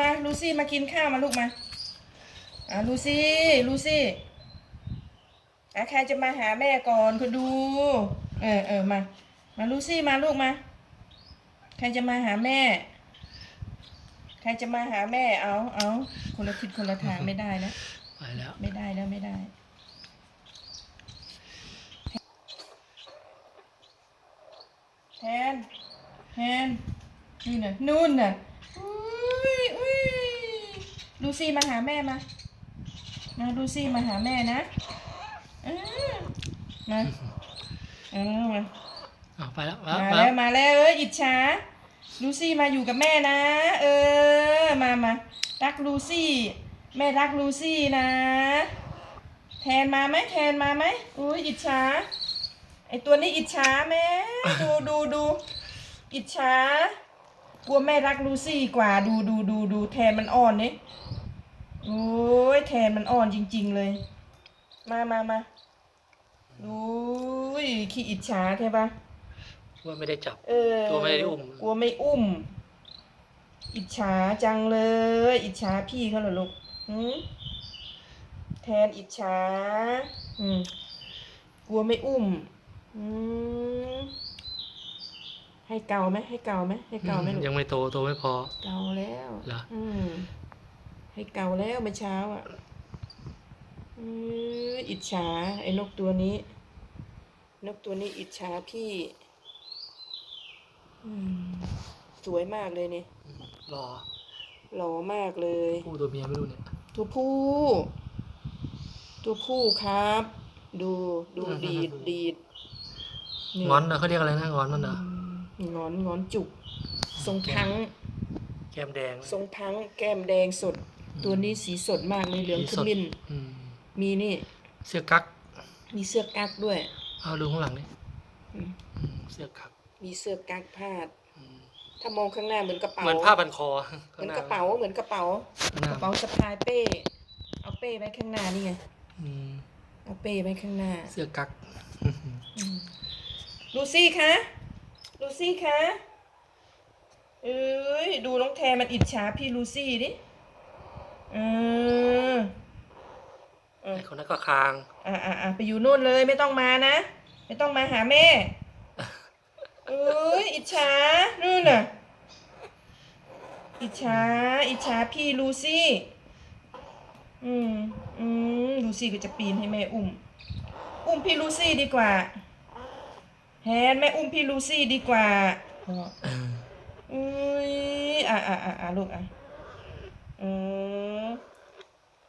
มา ลูซี่มากินข้าวมาลูกมา อ่าลูซี่ ลูซี่อะใครจะมาหาแม่ก่อนคุณดู เออเออมา มาลูซี่มาลูกมา ใครจะมาหาแม่ ใครจะมาหาแม่ เอาเอาคนละทิศคนละทางไม่ได้นะไปแล้วไม่ได้แล้วไม่ได้แทนแทนนี่น่ะนู่นน่ะอุ้ยอุ้ย ลูซี่มาหาแม่มา มาลูซี่มาหาแม่นะเออมาเออมา เอาไปแล้วมามาแล้ว มาแล้วเอ้ยอิจฉาลูซี่มาอยู่กับแม่นะ เออ มามารักลูซี่ แม่รักลูซี่นะ แทนมาไหมแทนมาไหมอุ้ยอิจฉาไอตัวนี้อิจฉาแม่ดูดูดูอิจฉากลัวแม่รักลูซี่กว่าดูดูดูดูแทนมันอ่อนนี่ โอ้ยแทนมันอ่อนจริง ๆเลย มามามาดูยขี้อิจฉาใช่ปะว่าไม่ได้จับ เออกลัวไม่ได้อุ้ม กลัวไม่อุ้ม อิจฉาจังเลย อิจฉาพี่เขาเหรอลูกหืมแทนอิจฉาอืมกลัวไม่อุ้มอืมให้เกาไหมให้เกาไหมให้เกาไหมลูกยังไม่โตโตไม่พอเกาแล้วเหรออืม ให้เกาแล้วเมื่อเช้าอะอืออิจฉา ไอ้นกตัวนี้ นกตัวนี้อิจฉาพี่อืมสวยมากเลยนี่รอหล่อมากเลย ผู้ตัวเมียไม่รู้เนี่ย ตัวผู้ ตัวผู้ครับ ดูดูดีดดีดเยงอนนะเขาเรียกอะไรนะงอนมันนะอืมงอนงอนจุกทรงพัง แก้มแดง ทรงพัง แก้มแดงสด ตัวนี้สีสดมากเลยเหลืองสีขสดมิ้นอืมมีนี่ เสื้อกั๊กมีเสื้อกั๊กด้วย เอาดูข้างหลังนี่อืม อืมเสื้อกั๊กมีเสื้อกั๊กพาด อืมถ้ามองข้างหน้าเหมือนกระเป๋าเหมือนผ้าพันคอเหมือนกระเป๋าเหมือนกระเป๋า ข้างหน้ากระเป๋าสะพายเป้ เอาเป้ไว้ข้างหน้านี่ไง อืมเอาเป้ไว้ข้างหน้าเสื้อกั๊กอืมลูซี่คะ ลูซี่คะ เอ้ย ดูน้องแทนมันอิจฉาพี่ลูซี่ดิเออเออไอ้คนนั้นก็คาง อะอะอะไปอยู่นู่นเลยไม่ต้องมานะ ไม่ต้องมาหาแม่เอ้ยอิจฉานู่นน่ะ อิจฉาอิจฉาพี่ลูซี่ อืมอืมลูซี่ก็จะปีนให้แม่อุ้ม อุ้มพี่ลูซี่ดีกว่า แฮนแม่อุ้มพี่ลูซี่ดีกว่าอุ้ยอะอะอะอะลูกอะ อืม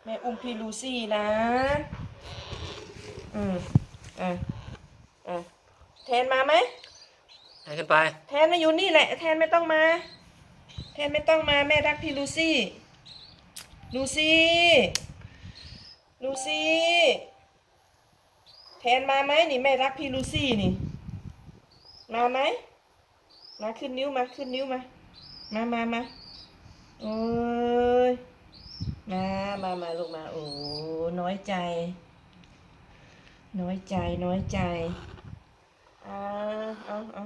แม่อุ้มพี่ลูซี่นะ อืมอะอะแทนมาไหม ไหนขึ้นไป แทนมาอยู่นี่แหละ แทนไม่ต้องมา แทนไม่ต้องมาแม่รักพี่ลูซี่ ลูซี่ ลูซี่ แทนมาไหมนี่แม่รักพี่ลูซี่นี่ มาไหม มาขึ้นนิ้วมาขึ้นนิ้วมา มามามา โอ้ย มา มามาลูกมา โอ้น้อยใจ น้อยใจ น้อยใจเอาเอาเอา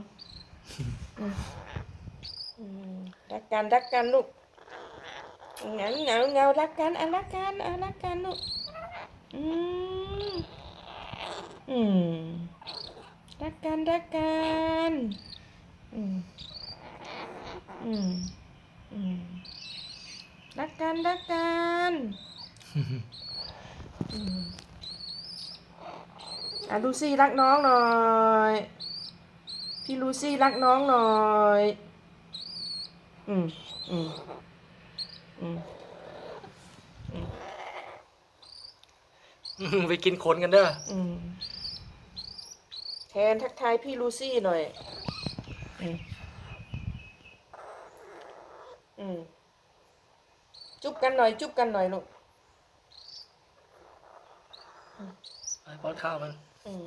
รักกันรักกันลูกเงาเงาเงารักกันอะรักกันอะรักกันลูก อืม อืม รักกันรักกันอืมอืมอืมรั กกันรักกันอืมอะลูซี่รักน้องหน่อย พี่ลูซี่รักน้องหน่อย อืมอืมอืมไปกินขนกันเด้ออืมแทนทักทายพี่ลูซี่หน่อย อืมอืม จุ๊บกันหน่อย จุ๊บกันหน่อยลูกไปป้อนข้าวมัน อืม